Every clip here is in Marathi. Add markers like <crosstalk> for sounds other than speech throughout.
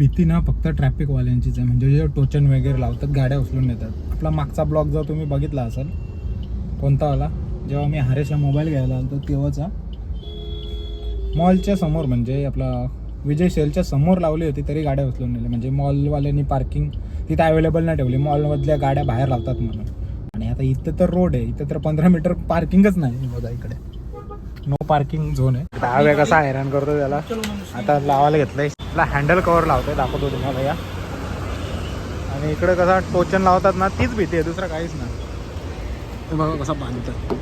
भीती ना फक्त ट्रॅफिकवाल्यांचीच आहे. म्हणजे जे टोचन वगैरे लावतात गाड्या उचलून नेतात. आपला मागचा ब्लॉग जर तुम्ही बघितला असाल कोणता वाला जेव्हा मी हरेशा मोबाईल घ्यायला आलो तेव्हाचा मॉलच्या समोर म्हणजे आपला विजय सेलच्या समोर लावली होती तरी गाड्या उचलून नेल्या. म्हणजे मॉलवाल्यांनी पार्किंग तिथे अवेलेबल नाही ठेवली. मॉलमधल्या गाड्या बाहेर लावतात म्हणून. आणि आता इथं तर रोड आहे. इथं तर पंधरा मीटर पार्किंगच नाही. बघा इकडे. नो पार्किंग झोन आहे. दहाव्या कसा हैराण करतो त्याला. आता लावायला घेतलंय. त्याला हँडल कवर लावतोय दाखवतो तुम्हाला या आणि इकडे कसा टोचन लावतात ना तीच भीती आहे दुसरं काहीच नाही. बघा कसा बांधतात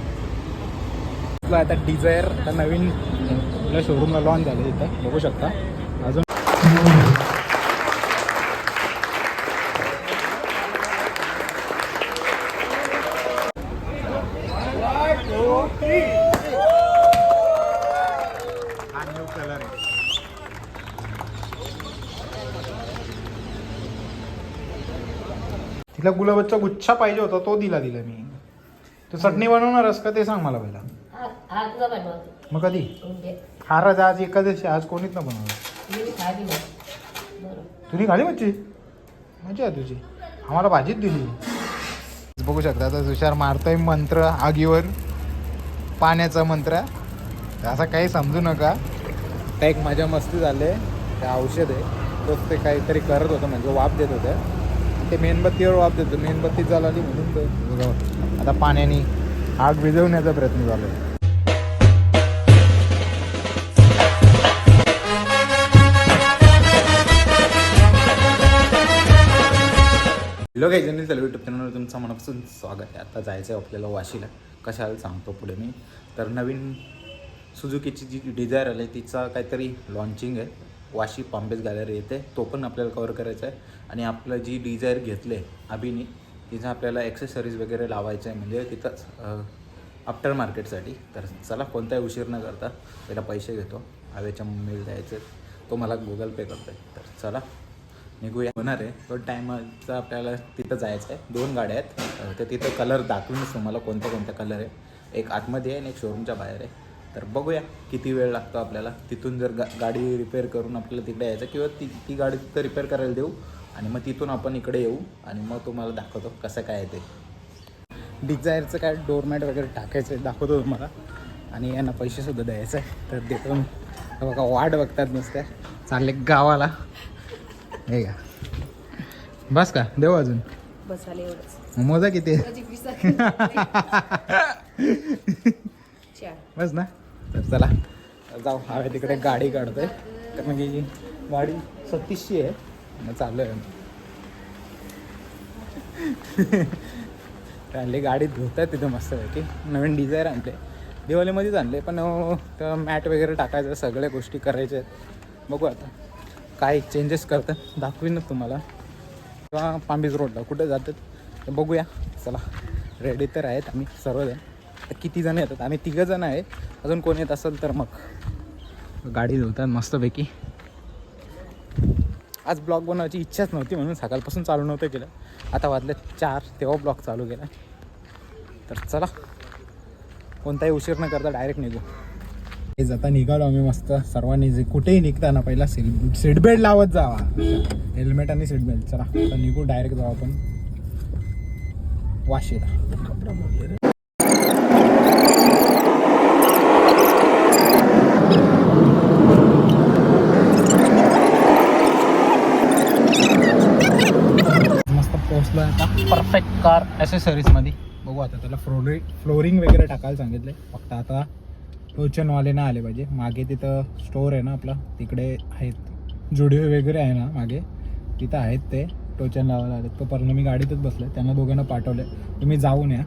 आता डिझायर आता नवीन आपल्या शोरूमला लॉन्च झालं इथं. बघू शकता. अजून हा न्यू कलर आहे तिला गुलाबाचा गुच्छा पाहिजे होता तो दिला दिला मी. तू चटणी बनवणारस का ते सांग मला पहिला. मग कधी? म्हणजे हा राज आज एकादशी आज कोणीच ना बनवलं तुझी खाली मच्छी? मजा आहे तुझी. आम्हाला भाजीच दिली. बघू शकता आता तुषार मारतोय मंत्र आगीवर. पाण्याचा मंत्र. असं काही समजू नका. त्या एक मजा मस्ती झाले. ते औषध आहे. तोच ते काहीतरी करत होतं म्हणजे वाफ देत होते. ते मेणबत्तीवर वाफ देतो. मेणबत्ती झाली म्हणून आता पाण्याने आग विझवण्याचा प्रयत्न झाला. हॅलो काही जनरल चालू युट्यूब चॅनलवर तुमचं मनापासून स्वागत आहे. आता जायचं आहे आपल्याला वाशीला. कशाला सांगतो पुढे मी? तर नवीन सुझुकीची जी डिझायर आली तिचा काहीतरी लॉन्चिंग आहे. वाशी पांबेज गॅलरी येते. तो पण आपल्याला कवर करायचा आहे. आणि आपलं जी डिझायर घेतले अभिनी तिचं आपल्याला ॲक्सेसरीज वगैरे लावायचं आहे म्हणजे तिथंच आफ्टर मार्केटसाठी तर चला कोणताही उशीर न करता त्याला पैसे घेतो. हवेच्या मम्मीला द्यायचे तो मला गुगल पे करतो आहे तर चला निघूया. होणार आहे. तो टायमाचा आपल्याला तिथं जायचं आहे दोन गाड्या आहेत. तर तिथं कलर दाखवूनच तुम्हाला कोणत्या कोणत्या कलर आहे. एक आतमध्ये आहे आणि एक शोरूमच्या बाहेर आहे. तर बघूया किती वेळ लागतो आपल्याला. तिथून जर गा गाडी रिपेअर करून आपल्याला तिकडे यायचं किंवा ती ती गाडी तिथं रिपेअर करायला देऊ आणि मग तिथून आपण इकडे येऊ आणि मग तुम्हाला दाखवतो कसं काय आहे ते. डिझायरचं काय डोरमॅट वगैरे टाकायचं आहे दाखवतो तुम्हाला. आणि यांना पैसेसुद्धा द्यायचं आहे. तर देतो बघा वाट बघतात नुसत्या. चालले गावाला. हे का बस का? देऊ अजून? एवढंच. मोजा किती? माझी चार. बस ना? तर चला. जाऊ. हवे तिकडे गाडी काढतोय. कारण की गाडी सत्तीसशे आहे. चालू आहे आणली गाडी धुत आहे तिथं मस्तपैकी नवीन डिझायर आणले. दिवाळीमध्येच आणले पण तर मॅट वगैरे टाकायचं सगळ्या गोष्टी करायच्या आहेत. बघू आता. काय चेंजेस करतात दाखवीनच तुम्हाला. किंवा पांबीज रोडला कुठे जातात तर बघूया. चला रेडी तर आहेत आम्ही सर्वजण. तर किती जण येतात? आम्ही तिघं जण आहे. अजून कोण येत असेल तर मग. गाडी धुतात मस्तपैकी आज ब्लॉग बनवायची इच्छाच नव्हती म्हणून सकाळपासून चालू नव्हतं केलं. आता वाजले चार तेव्हा ब्लॉग चालू केला. तर चला कोणताही उशीर न करता डायरेक्ट निघू. हे जाता निघालो आम्ही मस्त. सर्वांनी जे कुठेही निघताना पहिला सीट सीट बेल्ट लावत जावा. हेल्मेट आणि सीट बेल्ट चला आता निघू डायरेक्ट जाऊ आपण. वाशीला. मस्त आहे आता परफेक्ट कार ॲसेसरीजमध्ये बघू आता त्याला फ्लोरिंग फ्लोरिंग वगैरे टाकायला सांगितलं आहे फक्त आता टोचनवाले ना आले पाहिजे. मागे तिथं स्टोअर आहे ना आपला. तिकडे आहेत. जुडिओ वगैरे आहे ना मागे. तिथं आहेत ते. टोचन लावायला आले तोपर्यंत मी गाडीतच बसले त्यांना दोघांना पाठवले तुम्ही जाऊन या.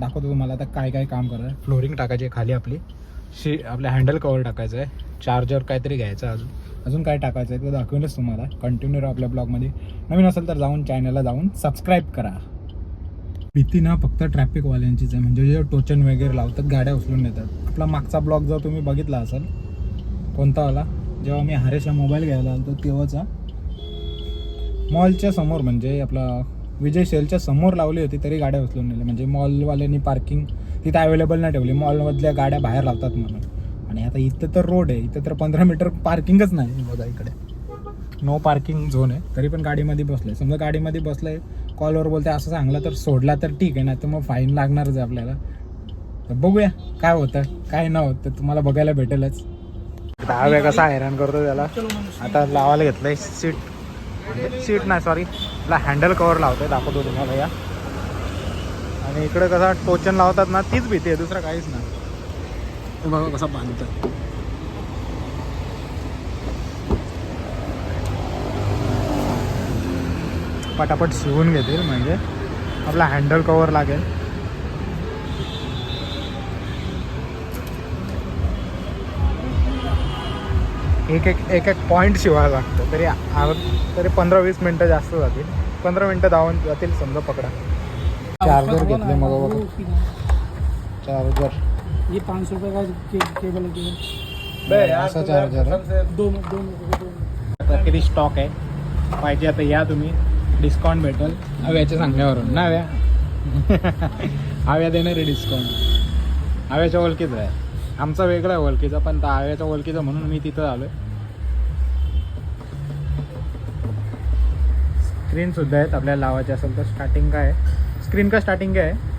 दाखवतो तुम्हाला आता काय काय काम करायचं. फ्लोरिंग टाकायची आहे खाली आपली. शी आपलं हँडल कवर टाकायचं आहे. चार्जर काहीतरी घ्यायचं आहे अजून. अजून काय टाकायचं आहे ते दाखवेनच तुम्हाला. कंटिन्यू राहा आपल्या ब्लॉगमध्ये. नवीन असेल तर जाऊन चॅनलला जाऊन सबस्क्राईब करा. भीती ना फक्त ट्रॅफिकवाल्यांचीच आहे. म्हणजे जे टोचन वगैरे लावतात गाड्या उचलून नेतात. आपला मागचा ब्लॉग जर तुम्ही बघितला असाल कोणता वाला जेव्हा मी हरेशा मोबाईल घ्यायला आलो तेव्हाचा मॉलच्या समोर म्हणजे आपला विजय सेलच्या समोर लावली होती तरी गाड्या उचलून नेल्या. म्हणजे मॉलवाल्यांनी पार्किंग तिथं अवेलेबल नाही ठेवली. मॉलमधल्या गाड्या बाहेर लावतात म्हणून. आणि आता इथं तर रोड आहे. इथं तर पंधरा मीटर पार्किंगच नाही बघा इकडे. नो पार्किंग झोन आहे. तरी पण गाडीमध्ये बसलाय. समजा गाडीमध्ये बसलाय कॉलवर बोलते असं सांगलं तर सोडला तर ठीक आहे ना तर मग फाईन लागणारच आहे आपल्याला. तर बघूया काय होतं काय न होतं तुम्हाला बघायला भेटेलच. दहाव्या कसा हैराण करतो त्याला. आता लावायला घेतलंय सीट सीट नाही सॉरी त्याला हँडल कवर लावतोय दाखवतो तुम्हाला या. आणि इकडे कसा टोचन लावतात ना तीच भीती आहे दुसरं काहीच नाही. हे बघा कसा बांधतात पटापट शिवून घेतील म्हणजे आपला हँडल कवर लागेल. एक एक एक एक पॉईंट शिवायला लागतं. तरी आ- तरी पंधरा वीस मिनटं जास्त जातील. पंधरा मिनटं धावून जातील समजा पकडा. चार्जर घेतले मग बघा. चार्जर. ये पाँच सौ रुपये का के, केबल है केबल। चार्जर स्टॉक आहे? पाहिजे आता या तुम्ही. डिस्काउंट भेटेल. हव्याच्या सांगण्यावरून. ना हव्या? <laughs> हव्या देणार आहे डिस्काउंट हव्याच्या ओळखीचं आहे. आमचा वेगळा आहे ओळखीचा पण त्या हव्याच्या ओळखीचा म्हणून मी तिथं आलो स्क्रीन सुद्धा आहेत आपल्याला लावायची असेल तर स्टार्टिंग काय आहे? स्क्रीन का स्टार्टिंग काय आहे?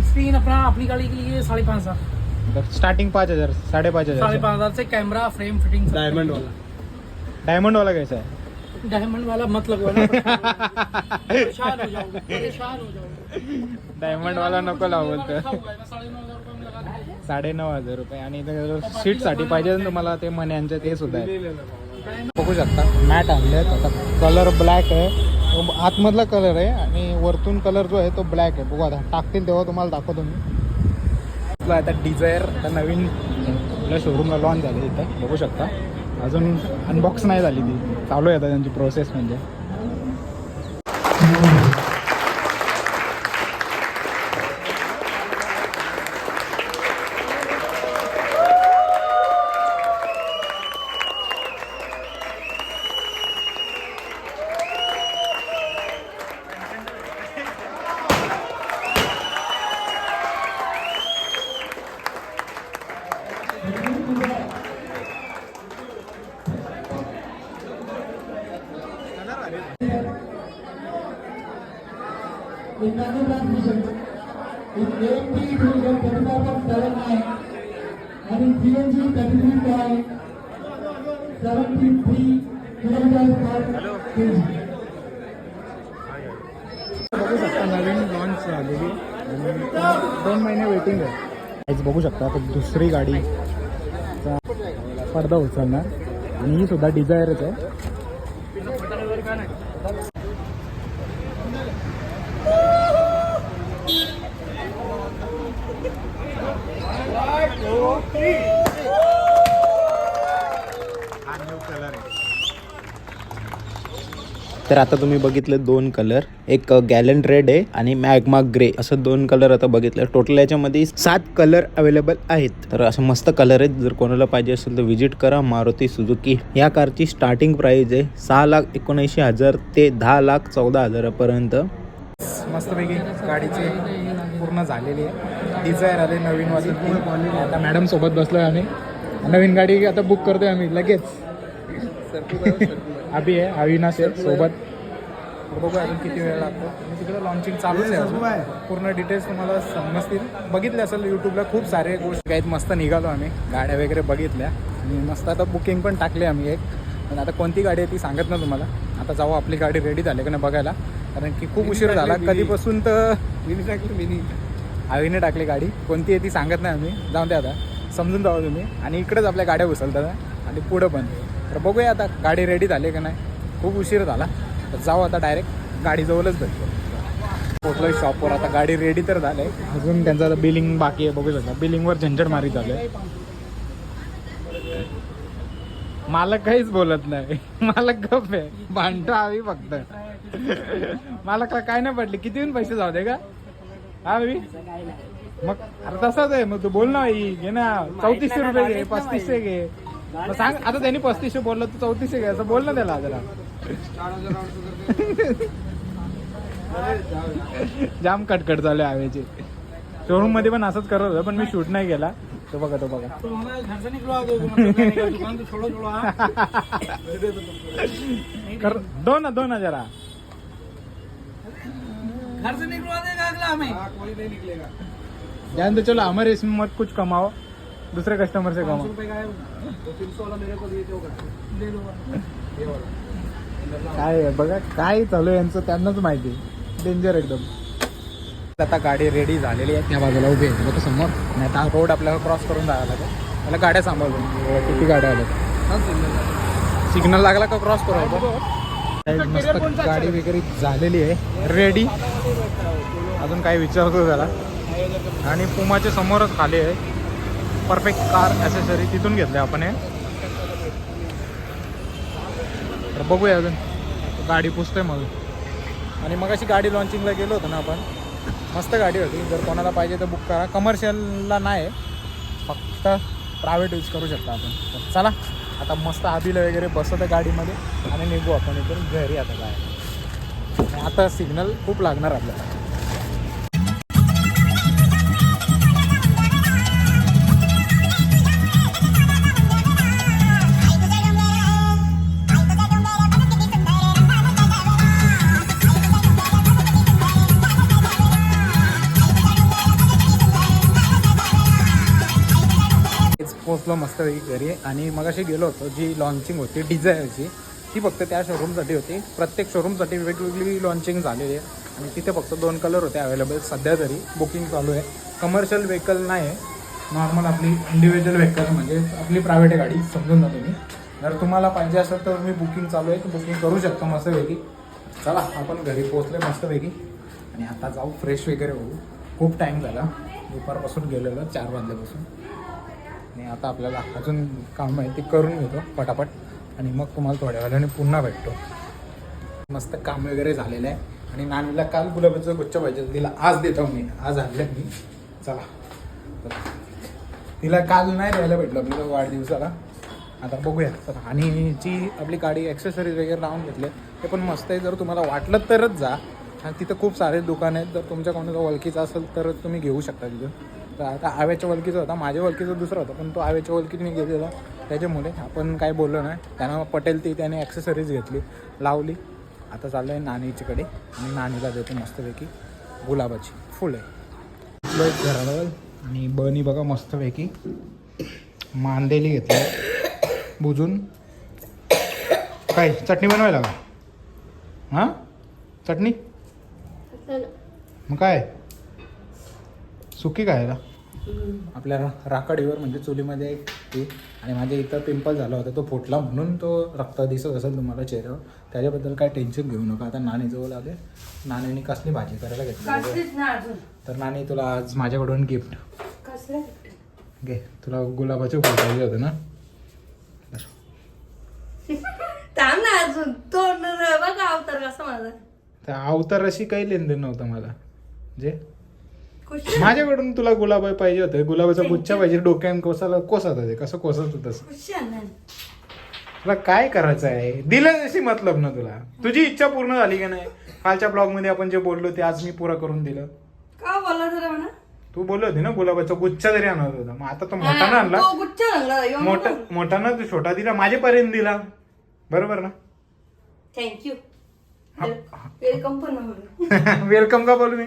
स्क्रीन अपना अपनी गाड़ी के लिए साढ़े पाँच हजार स्टार्टिंग पाच हजार साडेपाच साढ़े हजार पाँच हजार से कैमरा फ्रेम फिटिंग डायमंड वाला डायमंडवाला कैसा आहे डायमंड वाला मत लगवाना परेशान हो जाओगे परेशान हो जाओगे डायमंडवाला नको तर है, लगा दूंगा। साडे नऊ हजार रुपये आणि सीटसाठी पाहिजे ना तुम्हाला ते मन्यांचे ते सुद्धा आहे बघू शकता मॅट आणले आता कलर ब्लॅक आहे आतमधला कलर आहे आणि वरतून कलर जो आहे तो ब्लॅक आहे. बघू आता टाकतील तेव्हा तुम्हाला दाखवतो मी. आता डिझायर आता नवीन आपल्या शोरूमला लॉन्च झाले इथं. बघू शकता. अजून अनबॉक्स नाही झाली ती. चालू आहे आता त्यांची प्रोसेस म्हणजे. आणि सीएनजी काय सेवन्टी थ्री किलोमीटर पर बघू शकता नवीन लॉन्च झालेली दोन महिने वेटिंग आहे. बघू शकता दुसरी गाडी पडदा उचलणार. आणि ही सुद्धा डिझायरच आहे. हा न्यू कलर आहे. तर आता तुम्ही बघितले दोन कलर एक गॅलन रेड आहे आणि मॅगमा ग्रे असं दोन कलर आता बघितलं. टोटल याच्यामध्ये सात कलर अवेलेबल आहेत. तर असं मस्त कलर आहेत. जर कोणाला पाहिजे असेल तर व्हिजिट करा. मारुती सुझुकी या कारची स्टार्टिंग प्राइस आहे सहा लाख एकोणऐंशी हजार ते दहा लाख चौदा हजारापर्यंत. मस्तपैकी गाडीची पूर्ण झालेली आहे डिझायर आले नवीन आता मॅडम सोबत बसलोय आम्ही. नवीन गाडी आता बुक करतोय आम्ही. लगेच. <laughs> अभि आहे अविनाश आहे सोबत. बघू अजून किती वेळ लागतो. आणि तिकडे लॉन्चिंग चालूच आहे. पूर्ण डिटेल्स तुम्हाला समजतील. बघितले असेल यूट्यूबला खूप सारे गोष्टी. आहेत मस्त निघालो आम्ही. गाड्या वगैरे बघितल्या. आणि मस्त आता बुकिंग पण टाकली आम्ही एक. पण आता कोणती गाडी आहे ती सांगत ना तुम्हाला. आता जाऊ आपली गाडी रेडी झाली का नाही बघायला. कारण की खूप उशीर झाला. कधीपासून तर आवीने टाकली गाडी. कोणती आहे ती सांगत नाही आम्ही. जाऊन द्या आता. समजून जाऊ तुम्ही. आणि इकडेच आपल्या गाड्या उचलतात आणि पुढं पण. तर बघूया आता गाडी रेडी झाली का नाही. खूप उशीर झाला. तर जाऊ आता डायरेक्ट गाडीजवळच भेटतो. पोचलोय शॉपवर आता गाडी रेडी तर झालंय अजून त्यांचं आता बिलिंग बाकी आहे बघू शकता. बिलिंगवर झंझट मारी झालंय मालक काहीच बोलत नाही. <laughs> मालक गप आहे. भांडतो हवी फक्त. <laughs> मालकला काय नाही पडले किती येऊन पैसे जाऊ दे का? हा हवी मग अरे तसाच आहे. मग तू बोल ना आई. घे ना. चौतीसशे रुपये घे पस्तीसशे घे. मग सांग आता त्यांनी पस्तीसशे बोललं तू चौतीसशे घे असं बोल ना त्याला जरा. जाम कटकट चालू आहे हवेची शोरूममध्ये पण असंच करत होतं पण मी शूट नाही केला. तो बघा तो बघा. तो हमारे घर से निकलवा दो मतलब जाने का दुकान तो छोड़ो छोड़ो हाँ. कर दो ना दो ना जरा. घर से निकलवा देगा अगला हमें कोई नहीं निकलेगा जान तो चलो हमारे इसमें मत कुछ कमाओ. दूसरे कस्टमर से पाँच कमाओ रुपए का वो तीन सौ वाला मेरे को दिए थे दे दो ये वाला काय आहे? बघा काय चालू आहे यांचं त्यांनाच माहिती डेंजर एकदम. आता गाडी रेडी झालेली आहे. त्या बाजूला उभी आहे. बघा समोर. आणि आता रोड आपल्याला क्रॉस करून जायला लागेल. मला गाड्या सांभाळून. किती गाड्या आल्या सिग्नल लागला. का क्रॉस करू मस्त गाडी वगैरे झालेली आहे. रेडी अजून काही विचारतो त्याला. आणि पुमाच्या समोरच खाली आहे. परफेक्ट कार ॲसेसरी तिथून घेतले आपण हे. तर बघूया अजून. गाडी पुसतोय मग. आणि मग अशी गाडी लॉन्चिंगला गेलो होतो ना आपण. मस्त गाडी होती. जर कोणाला पाहिजे तर बुक करा. कमर्शियलला नाही. फक्त प्रायव्हेट यूज करू शकता आपण. तर चला आता मस्त आबीला वगैरे बसत आहे गाडीमध्ये. आणि निघू आपण इथून घरी आता काय आता सिग्नल खूप लागणार आपल्याला. पोचलो मस्त घरी आणि मग अशी गेलो होतो जी लॉन्चिंग होती डिझायरची ती फक्त त्या शोरूमसाठी होती. प्रत्येक शोरूमसाठी वेगवेगळी लॉन्चिंग झालेली आहे. आणि तिथे फक्त दोन कलर होते अवेलेबल सध्या तरी बुकिंग चालू आहे. कमर्शियल व्हेकल नाही आहे. नॉर्मल आपली इंडिव्हिज्युअल व्हेकल म्हणजे आपली प्रायव्हेट गाडी समजून जा तुम्ही. जर तुम्हाला पाहिजे असेल तर तुम्ही बुकिंग चालू आहे तर बुकिंग करू शकता मस्तपैकी चला आपण घरी पोचले मस्तपैकी आणि आता जाऊ फ्रेश वगैरे होऊ. खूप टाईम झाला. दुपारपासून गेलेलो चार वाजल्यापासून. आणि आता आपल्याला अजून काम आहे ते करून घेतो पटापट. आणि मग तुम्हाला थोड्या वेळाने पुन्हा भेटतो. मस्त काम वगैरे झालेलं आहे. आणि नानीला काल गुलाबाचं गुच्छ पाहिजे तिला आज देतो मी. आज आणलं मी. चला. तिला काल नाही द्यायला भेटलं मी वाढदिवसाला. आता बघूया. चला. आणि जी आपली गाडी ॲक्सेसरीज वगैरे लावून घेतले ते पण मस्त आहे. जर तुम्हाला वाटलं तरच जा. आणि तिथं खूप सारे दुकान आहेत. जर तुमच्या कोणाचा ओळखीचं असेल तर तुम्ही घेऊ शकता तिथून तर आता आव्याच्या वलकीचा होता माझ्या वलकीचा दुसरा होता पण तो आव्याच्या वलकीने गेलेला त्याच्यामुळे आपण काय बोललो नाही. त्यांना पटेल ती त्याने ॲक्सेसरीज घेतली लावली. आता चाललं आहे नानीच्याकडे. आणि नानीला देतो मस्तपैकी गुलाबाची फुलं. आहे आणि बनी बघा मस्तपैकी मांदेली घेतली. बुजून. काय चटणी बनवायला का? हां? चटणी? मग काय? सुकी काय आहे आपल्या राखाडीवर म्हणजे चुलीमध्ये एक ती आणि माझ्या इथं पिंपल झाला होता तो फुटला म्हणून तो रक्त दिसत असेल तुम्हाला चेहऱ्यावर. त्याच्याबद्दल काय टेन्शन घेऊ नका. आता नाणी जवळ आले. नाणीने कसली भाजी करायला घेतली? तर नाणी तुला आज माझ्याकडून गिफ्ट घे. तुला गुलाबाचे फुल पाहिजे होते ना? थांब ना अजून. तो बघा अवतार कसं माझा. अशी काही लेनदेन नव्हतं मला. जे? माझ्याकडून तुला गुलाब पाहिजे होते. गुलाबाचा गुच्छा पाहिजे. डोक्यान कोसाला कोसत होते. कसं कोसत ना. तुला काय करायचं आहे? दिलं अशी मतलब ना तुला. तुझी इच्छा पूर्ण झाली का नाही? कालच्या ब्लॉगमध्ये आपण जे बोललो ते आज मी पुरा करून दिलं. का बोलला जरा म्हणा? तू बोलली होती ना गुलाबाचा गुच्छा तरी आणत होता. मग आता तो मोठाना आणला. तो मोठा मोठाना तू छोटा दिला माझ्यापर्यंत दिला. बरोबर ना? थँक्यू. वेलकम पण वेलकम <laughs> का बोलू मी?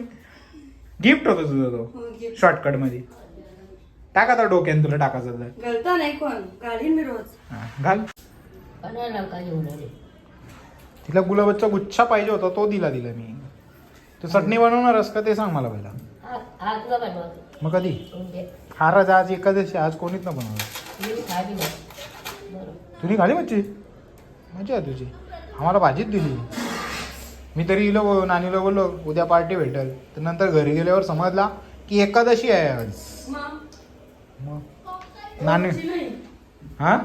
गिफ्ट होता तुझा तो. हो, gift. शॉर्टकटमध्ये. टाका आता डोक्यान तुला टाकायचं तर. घालता नाही कोण? घालीन मी रोज. हा, घाल. बनायला का घेऊन आले. तिला गुलाबाचा गुच्छा पाहिजे होता तो दिला दिला मी. तू चटणी बनवणारस का ते सांग मला पहिला. हा तुला बनवते मग कधी? म्हणजे हा आज एकादशी आज कोणीच ना बनवलं मी खाली नाही बरं. तुम्ही खाली मच्छी? मजा आहे तुझी. आम्हाला भाजीच दिली. मी तरी इलो नानीला बोललो उद्या पार्टी भेटेल. तर नंतर घरी गेल्यावर समजला की एकादशी आहे आज. मग? नानी हा?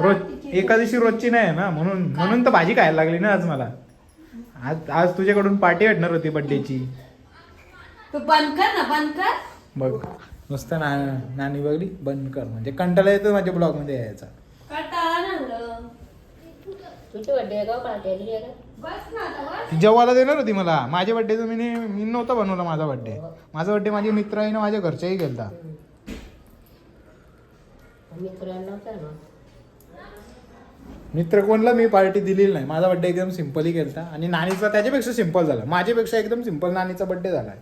रोज एकादशी रोजची नाही आहे ना म्हणून म्हणून तर भाजी खायला लागली ना आज मला. आज आज तुझ्याकडून पार्टी भेटणार होती बड्डेची तू बंद कर ना बंद कर. बघ. नुसतं ना नानी बघली बंद कर. म्हणजे कंटाळा येतो माझ्या ब्लॉगमध्ये यायचा. का टाळा आणलं तुझी बड्डे का पार्टी आहे का बस ना जेवायला देणार होती मला. माझ्या बड्डेचं मी मी नव्हता बनवला माझा बड्डे माझा बड्डे माझे मित्र आहे ना माझ्या घरच्याही गेलता मित्र कोणला मी पार्टी दिलेली नाही. माझा बड्डे एकदम सिम्पली केलता. आणि नानीचा त्याच्यापेक्षा सिंपल झाला. माझ्यापेक्षा एकदम सिंपल नानीचा बड्डे झाला.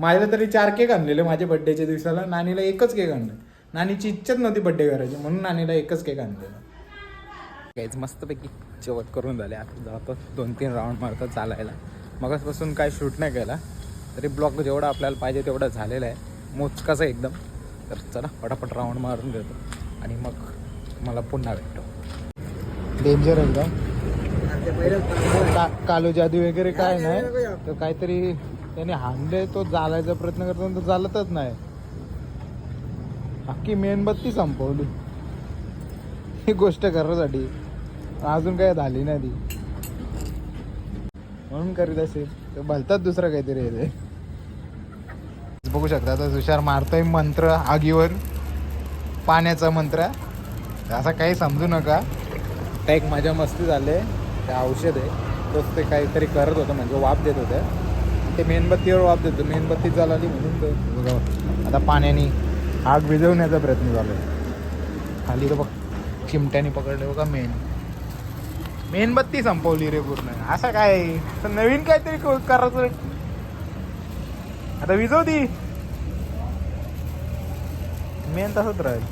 माझ्याला तरी चार केक आणलेले माझ्या बड्डेच्या दिवसाला. नानीला एकच केक आणलं. नानीची इच्छाच नव्हती बड्डे करायची. म्हणून नानीला एकच केक आणलेला. काहीच मस्तपैकी. जेवत करून झाले. आता जातो दोन तीन राऊंड मारतो चालायला. मगाचपासून काय शूट नाही केला. तरी ब्लॉक जेवढा आपल्याला पाहिजे तेवढा झालेला आहे. मोजकाचा आहे एकदम. तर चला पटापट राऊंड मारून घेतो. आणि मग मला पुन्हा भेटतो. डेंजर एकदम का- कालो जादू वगैरे काय नाही. तर काहीतरी त्याने हाणले तो जालायचा प्रयत्न करतो तो चालतच नाही. अख्खी मेणबत्ती संपवली. ही गोष्ट करण्यासाठी अजून काय झाली नाही ती. म्हणून करीत असेल. तर भलतात दुसरं काहीतरी येते बघू शकता आता तुषार मारतोय मंत्र आगीवर. पाण्याचा मंत्र. असं काही समजू नका. त्या एक माझ्या मस्ती झाले. ते औषध आहे. तोच ते काहीतरी करत होतं म्हणजे वाफ देत होत्या ते मेणबत्तीवर वाफ देतो. मेणबत्ती चालली म्हणून तो बघा. आता पाण्याने आग विझवण्याचा प्रयत्न झाला खाली तर बघ चिमट्याने पकडले बघा मेन मेणबत्ती संपवली रे पूर्ण. असं काय? तर नवीन काहीतरी करायचं आता विजव ती मेन तसंच राहील.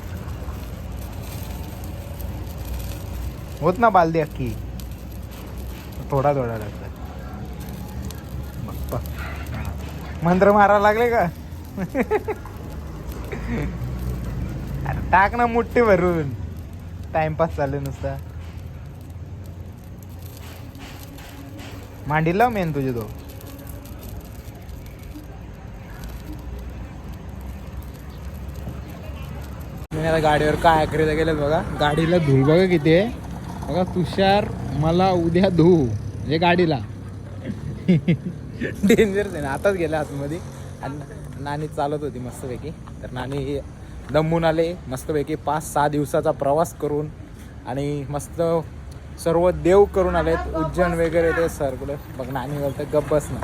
होत ना बालदी अक्की थोडा थोडा लागतात मंत्र मारा लागले का? <laughs> अरे टाक ना मुठ्ठी भरून. टाइमपास चालू नुसता. मांडी लाव मेन तुझे तो. मी आता गाडीवर काय खरेदी केलं बघा. गाडीला धूळ बघा किती आहे. बघा तुषार मला उद्या धू म्हणजे गाडीला. <laughs> डेंजर आहे ना. आताच गेल्या आतमध्ये. आणि नानी चालत होती मस्तपैकी. तर नानी दमून आले. मस्तपैकी पाच सहा दिवसाचा प्रवास करून आणि मस्त सर्व देव करून आलेत उज्जैन वगैरे ते सरकुले बघ नानी बोलते गप्प बस ना.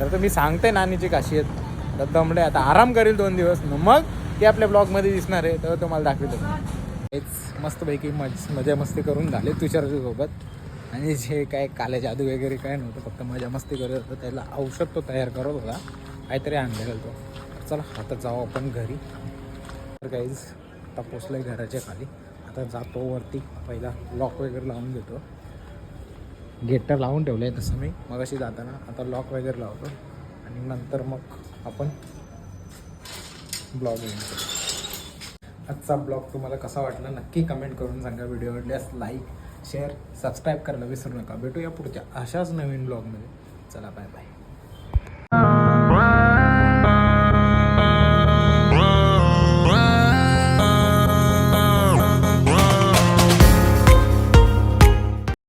तर मी सांगते नानीची खासियत तर दमले आता आराम करेल दोन दिवस. मग ते आपल्या ब्लॉगमध्ये दिसणार आहे तर तुम्हाला दाखवतो. हेच मस्तपैकी मज मजा मस्ती करून झाले तुषारजीसोबत आणि जे काय काले जादू वगैरे काय नव्हतं फक्त मजा मस्ती करत होतं. त्याला औषध तो तयार करत होता. काहीतरी आणलेलं तो तर चला आता जाऊ आपण घरी. तर काहीच आता पोचलं आहे घराच्या खाली. आता जातो वरती. पहिला लॉक वगैरे लावून घेतो. गेट तर लावून ठेवलं आहे तसं मी. मगाशी जाताना आता लॉक वगैरे लावतो. आणि नंतर मग आपण ब्लॉग एंड आजचा ब्लॉग तुम्हाला कसा वाटला नक्की कमेंट करून सांगा. व्हिडिओ आवडल्यास लाईक शेअर सबस्क्राईब करायला विसरू नका. भेटूया पुढच्या अशाच नवीन ब्लॉगमध्ये चला बाय बाय